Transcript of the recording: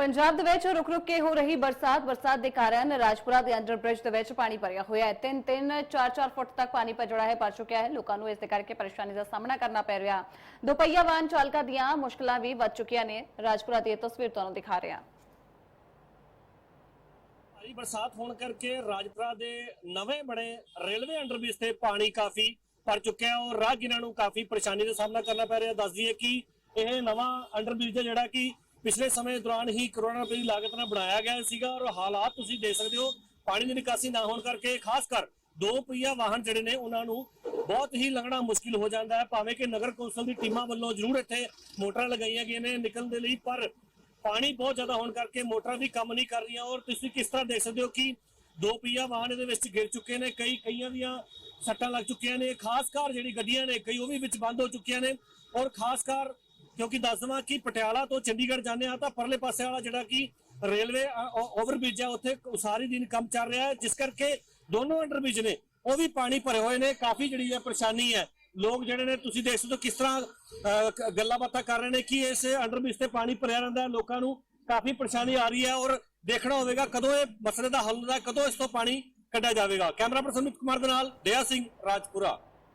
ਪੰਜਾਬ ਦੇ ਵਿੱਚ ਰੁਕ-ਰੁਕ ਕੇ ਹੋ ਰਹੀ ਬਰਸਾਤ ਬਰਸਾਤ ਦੇ ਕਾਰਨ ਰਾਜਪੁਰਾ ਦੇ ਅੰਡਰਬ੍ਰਿਜ ਦੇ ਵਿੱਚ ਪਾਣੀ ਭਰਿਆ ਹੋਇਆ ਹੈ। ਤਿੰਨ ਤਿੰਨ 4-4 ਫੁੱਟ ਤੱਕ ਪਾਣੀ ਜਿਹੜਾ ਹੈ, ਭਰ ਚੁੱਕਿਆ ਹੈ। ਲੋਕਾਂ ਨੂੰ ਇਸ ਦੇ ਕਰਕੇ ਪਰੇਸ਼ਾਨੀ ਦਾ ਸਾਹਮਣਾ ਕਰਨਾ ਪੈ ਰਿਹਾ। ਦੁਪਹੀਆ ਵਾਹਨ ਚਾਲਕਾਂ ਦੀਆਂ ਮੁਸ਼ਕਲਾਂ ਵੀ ਵੱਧ ਚੁੱਕੀਆਂ ਨੇ। ਰਾਜਪੁਰਾ ਦੀ ਇਹ ਤਸਵੀਰ ਤੁਹਾਨੂੰ ਦਿਖਾ ਰਹੇ। ਹਾਂ ਭਾਰੀ ਬਰਸਾਤ ਹੋਣ ਕਰਕੇ ਰਾਜਪੁਰਾ ਦੇ ਨਵੇਂ ਬਣੇ ਰੇਲਵੇ ਅੰਡਰਬ੍ਰਿਜ ਤੇ ਪਾਣੀ ਕਾਫੀ ਭਰ ਚੁੱਕਿਆ ਹੈ ਔਰ ਰਾਹਗੀਰਾਂ ਨੂੰ ਕਾਫੀ ਪਰੇਸ਼ਾਨੀ ਦਾ ਸਾਹਮਣਾ ਕਰਨਾ ਪੈ ਰਿਹਾ। ਦੱਸ ਦਈਏ ਕਿ ਇਹ ਨਵਾਂ ਅੰਡਰਬ੍ਰਿਜ ਹੈ ਜਿਹੜਾ ਕਿ ਪਿਛਲੇ ਸਮੇਂ ਦੌਰਾਨ ਹੀ ਕਰੋਨਾ ਰੁਪਏ ਦੀ ਲਾਗਤ ਨਾਲ ਬਣਾਇਆ ਗਿਆ ਸੀਗਾ ਔਰ ਹਾਲਾਤ ਤੁਸੀਂ ਦੇਖ ਸਕਦੇ ਹੋ, ਪਾਣੀ ਦੀ ਨਿਕਾਸੀ ਨਾ ਹੋਣ ਕਰਕੇ ਖਾਸ ਕਰ ਦੋ ਪਹੀਆ ਵਾਹਨ ਜਿਹੜੇ ਨੇ ਉਹਨਾਂ ਨੂੰ ਬਹੁਤ ਹੀ ਲੰਘਣਾ ਮੁਸ਼ਕਿਲ ਹੋ ਜਾਂਦਾ ਹੈ। ਭਾਵੇਂ ਕਿ ਨਗਰ ਕੌਂਸਲ ਦੀ ਟੀਮਾਂ ਵੱਲੋਂ ਜ਼ਰੂਰ ਇੱਥੇ ਮੋਟਰਾਂ ਲਗਾਈਆਂ ਗਈਆਂ ਨੇ ਨਿਕਲਣ ਦੇ ਲਈ, ਪਰ ਪਾਣੀ ਬਹੁਤ ਜ਼ਿਆਦਾ ਹੋਣ ਕਰਕੇ ਮੋਟਰਾਂ ਵੀ ਕੰਮ ਨਹੀਂ ਕਰ ਰਹੀਆਂ ਔਰ ਤੁਸੀਂ ਕਿਸ ਤਰ੍ਹਾਂ ਦੇਖ ਸਕਦੇ ਹੋ ਕਿ ਦੋ ਪਹੀਆ ਵਾਹਨ ਇਹਦੇ ਵਿੱਚ ਗਿਰ ਚੁੱਕੇ ਨੇ, ਕਈ ਕਈਆਂ ਦੀਆਂ ਸੱਟਾਂ ਲੱਗ ਚੁੱਕੀਆਂ ਨੇ, ਖਾਸ ਕਰ ਜਿਹੜੀ ਗੱਡੀਆਂ ਨੇ ਕਈ ਉਹ ਵੀ ਵਿੱਚ ਬੰਦ ਹੋ ਚੁੱਕੀਆਂ ਨੇ ਔਰ ਖਾਸ ਕਰ ਕਿਉਂਕਿ ਦੱਸ ਦਵਾਂ ਕਿ ਪਟਿਆਲਾ ਤੋਂ ਚੰਡੀਗੜ੍ਹ ਜਾਂਦੇ ਆ ਤਾਂ ਪਰਲੇ ਪਾਸੇ ਵਾਲਾ ਜਿਹੜਾ ਕਿ ਰੇਲਵੇ ਓਵਰਬ੍ਰਿਜ ਹੈ ਉੱਥੇ ਉਸਾਰੀ ਦਿਨ ਕੰਮ ਚੱਲ ਰਿਹਾ ਹੈ ਜਿਸ ਕਰਕੇ ਦੋਨੋਂ ਅੰਡਰਬ੍ਰਿਜ ਨੇ ਉਹ ਵੀ ਪਾਣੀ ਭਰੇ ਹੋਏ ਨੇ ਕਾਫੀ ਜਿਹੜੀ ਹੈ ਪਰੇਸ਼ਾਨੀ ਹੈ। ਲੋਕ ਜਿਹੜੇ ਨੇ ਤੁਸੀਂ ਦੇਖ ਸਕਦੇ ਹੋ ਕਿਸ ਤਰ੍ਹਾਂ ਅਹ, ਗੱਲਾਂ ਬਾਤਾਂ ਕਰ ਰਹੇ ਨੇ ਕਿ ਇਸ ਅੰਡਰਬ੍ਰਿਜ ਤੇ ਪਾਣੀ ਭਰਿਆ ਰਹਿੰਦਾ ਹੈ ਲੋਕਾਂ ਨੂੰ ਕਾਫੀ ਪਰੇਸ਼ਾਨੀ ਆ ਰਹੀ ਹੈ ਔਰ ਦੇਖਣਾ ਹੋਵੇਗਾ ਕਦੋਂ ਇਹ ਮਸਲੇ ਦਾ ਹੱਲ ਹੁੰਦਾ ਕਦੋਂ ਇਸ ਤੋਂ ਪਾਣੀ ਕੱਢਿਆ ਜਾਵੇਗਾ। ਕੈਮਰਾ ਪਰਸਨ ਕੁਮਾਰ ਦੇ ਨਾਲ ਦਇਆ ਸਿੰਘ ਰਾਜਪੁਰਾ।